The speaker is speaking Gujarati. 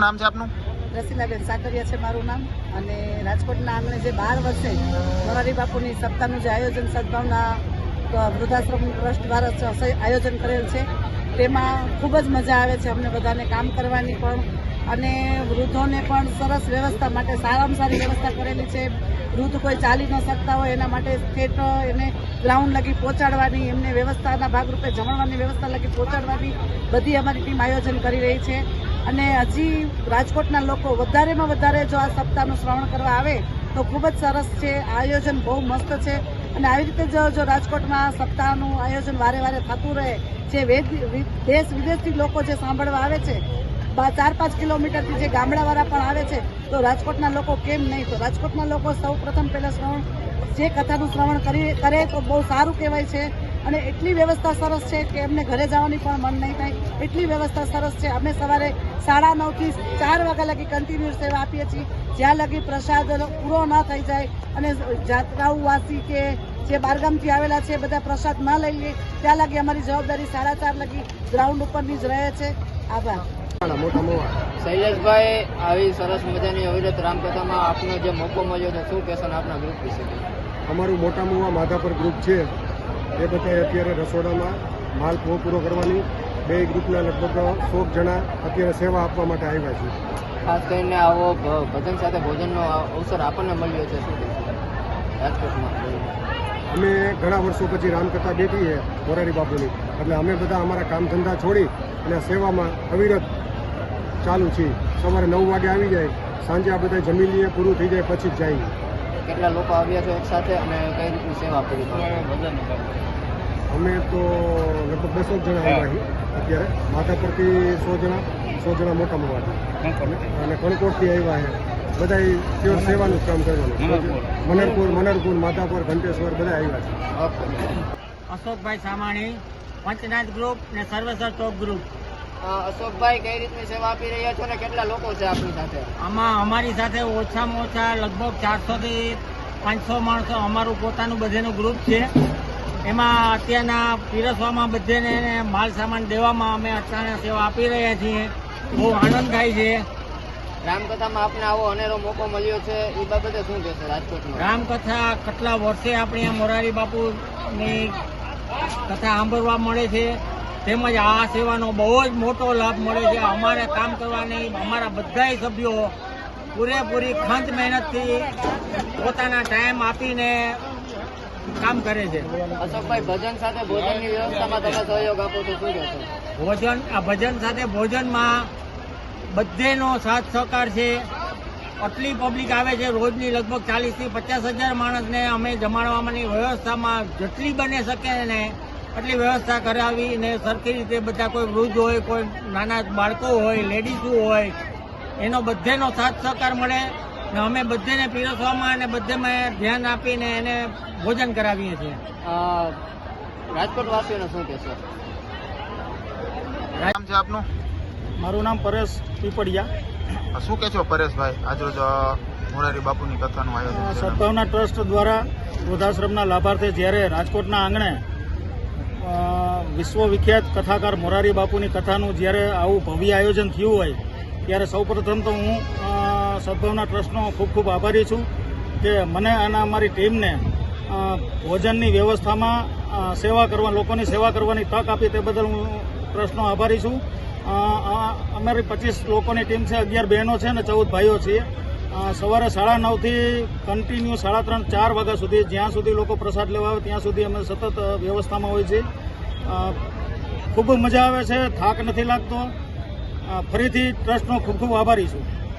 નામ છે આપનું? રસીલાબેન સાકરિયા છે મારું નામ. અને રાજકોટના આંગણે જે બાર વર્ષે મોરારી બાપુની સપ્તાહનું જે આયોજન સદભાવના વૃદ્ધાશ્રમ ટ્રસ્ટ દ્વારા આયોજન કરેલ છે. તેમાં ખૂબ જ મજા આવે છે અમને બધાને કામ કરવાની પણ. અને વૃદ્ધોને પણ સરસ વ્યવસ્થા માટે, સારામાં સારી વ્યવસ્થા કરેલી છે. વૃદ્ધ કોઈ ચાલી ન શકતા હોય એના માટે સ્ટેટ એને ગ્રાઉન્ડ લગી પહોંચાડવાની, એમને વ્યવસ્થાના ભાગરૂપે જમણવાની વ્યવસ્થા લગી પહોંચાડવાની બધી અમારી ટીમ આયોજન કરી રહી છે. અને હજી રાજકોટના લોકો વધારેમાં વધારે જો આ સપ્તાહનું શ્રવણ કરવા આવે, તો ખૂબ જ સરસ છે. આયોજન બહુ મસ્ત છે. અને આવી રીતે જો રાજકોટમાં સપ્તાહનું આયોજન વારે વારે થતું રહે, જે દેશ વિદેશથી લોકો જે સાંભળવા આવે છે ચાર પાંચ કિલોમીટરથી જે ગામડાવાળા પણ આવે છે, તો રાજકોટના લોકો કેમ નહીં? તો રાજકોટના લોકો સૌ પ્રથમ પહેલાં શ્રવણ જે કથાનું શ્રવણ કરી કરે, તો બહુ સારું કહેવાય છે. અને એટલી વ્યવસ્થા સરસ છે કે એમને ઘરે જવાની પણ મન નહીં થાય. એટલી વ્યવસ્થા સરસ છે. અમે સવારે સાડા નવથી ચાર વાગ્યા લગી કન્ટિન્યુ સેવા આપીએ છીએ. જ્યાં લગી પ્રસાદ પૂરો ન થઈ જાય અને જાત્રાઓવાસી કે જે બારગામથી આવેલા છે બધા પ્રસાદ ન લઈ લઈએ ત્યાં લગી અમારી જવાબદારી સાડા ચાર લગી ગ્રાઉન્ડ ઉપરની જ રહે છે. આભાર. શૈલેષભાઈ આવી સરસ મજાની અવિરત રામકથામાં આપનો જે મોકો મળ્યો છે શું કહેશો આપના ગ્રુપ વિશે? અમારું મોટા મોવા માધાપર ગ્રુપ છે. એ બધા અત્યારે રસોડામાં માલ પૂરો પૂરો કરવાની બે ગ્રુપના લગભગ સો જણા અત્યારે સેવા આપવા માટે આવ્યા છે. ખાસ કરીને આવો ભજન સાથે ભોજનનો અવસર આપણને મળ્યો છે. રાજકોટમાં અમે ઘણા વર્ષો પછી રામકથા બેઠી છે મોરારી બાપુની. એટલે અમે બધા અમારા કામ ધંધા છોડી અને સેવામાં અવિરત ચાલુ છીએ. સવારે નવ વાગે આવી જાય સાંજે આ બધા જમી લઈએ પૂરું થઈ જાય પછી જ જઈએ. કેટલા લોકો આવ્યા છો એક સાથે અને કઈ રીતની સેવા પૂરી અમે તો લગભગ બસો જણા આવ્યા છીએ અત્યારે. માધાપરથી સો જણા સો જણા મોટા મોટા. અને કણકોટથી આવ્યા છે. બધા પ્યોર સેવાનું જ કામ કરવાનું. મનરપુર. મનરપુર માધાપર ઘંટેશ્વર બધા આવ્યા છે. અશોકભાઈ સામાણી પંચનાથ ગ્રુપ અને સર્વેસર ટોપ ગ્રુપ. અશોકભાઈ કઈ રીતની સેવા આપી રહ્યા છો ને કેટલા લોકો છે આપણી સાથે? આમાં અમારી સાથે ઓછામાં ઓછા લગભગ ચારસો થી પાંચસો માણસો અમારું પોતાનું બધેનું ગ્રુપ છે. એમાં અત્યારના પીરસવામાં બધેને માલ સામાન દેવામાં અમે અત્યારે સેવા આપી રહ્યા છીએ. બહુ આનંદ થાય છે. રામકથામાં આપને આવો અનેરો મોકો મળ્યો છે એ બાબતે શું કહેશો રાજકોટમાં? રામકથા કેટલા વર્ષે આપણે મોરારી બાપુની કથા સાંભળવા મળે છે? તેમજ આ સેવાનો બહુ જ મોટો લાભ મળે છે. અમારે કામ કરવાની અમારા બધાય સભ્યો પૂરેપૂરી ખંત મહેનતથી પોતાના ટાઈમ આપીને કામ કરે છે. અશોકભાઈ ભજન સાથે ભોજનની વ્યવસ્થામાં તમે સહયોગ આપો છો શું કહેશો ભોજન આ ભજન સાથે ભોજનમાં બધેનો સાથ સહકાર છે. આટલી પબ્લિક આવે છે રોજની લગભગ ચાલીસથી પચાસ હજાર માણસને અમે જમાડવાની વ્યવસ્થામાં જેટલી બને શકે ને એટલી વ્યવસ્થા કરાવી ને સરખી રીતે બધા કોઈ વૃદ્ધ હોય કોઈ નાના બાળકો હોય લેડીઝો હોય એનો બધેનો સાથ સહકાર મળે ને અમે બધેને પીરસવામાં અને બધેમાં ધ્યાન આપીને એને ભોજન કરાવીએ છીએ. રાજકોટવાસીઓને રાજકોટ વાસીઓને શું કહેશો? નામ છે આપનું? મારું નામ પરેશ પીપળિયા. શું કહેશો પરેશભાઈ? આજરોજ મોરારી બાપુની કથાનું આયોજન સદભાવના ટ્રસ્ટ દ્વારા વૃદ્ધાશ્રમના લાભાર્થે જ્યારે રાજકોટના આંગણે વિશ્વવિખ્યાત કથાકાર મોરારી બાપુની કથાનું જ્યારે આવું ભવ્ય આયોજન થયું હોય, ત્યારે સૌપ્રથમ તો હું સદભાવના ટ્રસ્ટનો ખૂબ ખૂબ આભારી છું કે મને અને અમારી ટીમને ભોજનની વ્યવસ્થામાં સેવા કરવા, લોકોની સેવા કરવાની તક આપી તે બદલ હું ટ્રસ્ટનો આભારી છું. અમારી પચીસ લોકોની ટીમ છે, અગિયાર બહેનો છે અને ચૌદ ભાઈઓ છીએ. સવારે સાડા નવથી કન્ટિન્યુ સાડા ત્રણ, ચાર વાગ્યા સુધી, જ્યાં સુધી લોકો પ્રસાદ લેવા આવે, ત્યાં સુધી અમે સતત વ્યવસ્થામાં હોય છે. ખૂબ મજા આવે છે, થાક નથી લાગતો. ફરીથી ટ્રસ્ટનો ખૂબ ખૂબ આભારી છું.